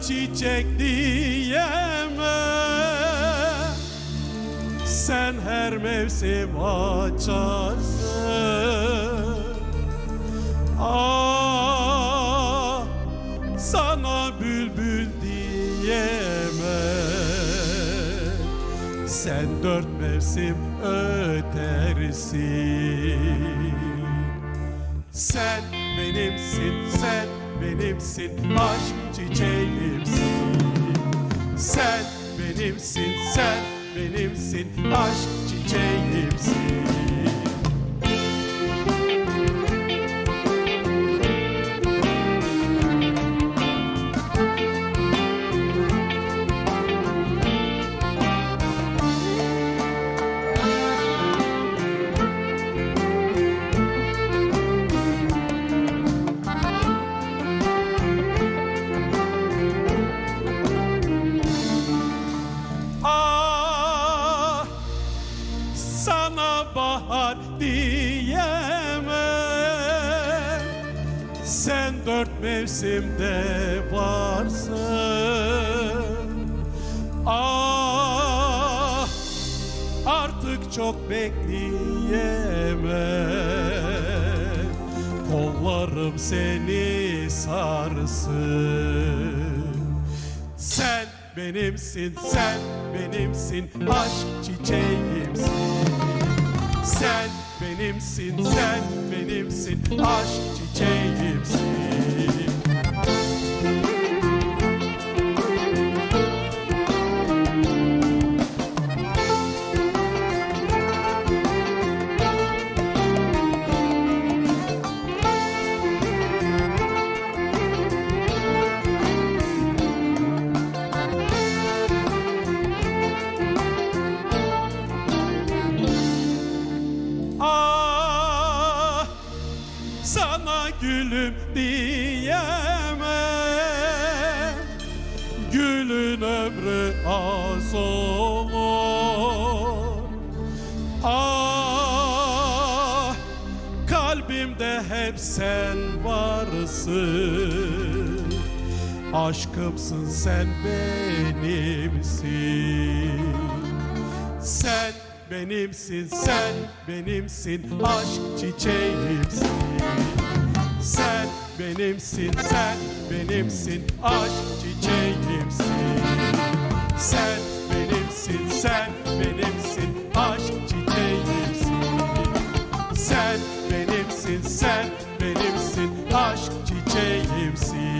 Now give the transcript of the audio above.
çiçek diyeme Sen her mevsim açarsın. Ah sana bülbül diyeme Sen dört mevsim ötersin. Sen benimsin, sen benimsin, aşk çiçeğimsin. Sen benimsin, sen benimsin, aşk çiçeğimsin. Diyemem. Sen dört mevsimde varsın. Ah, artık çok bekleyemem. Kollarım seni sarsın. Sen benimsin, sen benimsin, aşk çiçeğimsin. Sen benimsin, sen benimsin, aşk çiçeğimsin. Gülüm diyemem Gülün ömrü az olur. Ah, kalbimde hep sen varsın. Aşkımsın sen benimsin. Sen benimsin, sen benimsin, aşk çiçeğimsin. Sen benimsin, sen benimsin, aşk çiçeğimsin. Sen benimsin, sen benimsin, aşk çiçeğimsin. Sen benimsin, sen benimsin, aşk çiçeğimsin.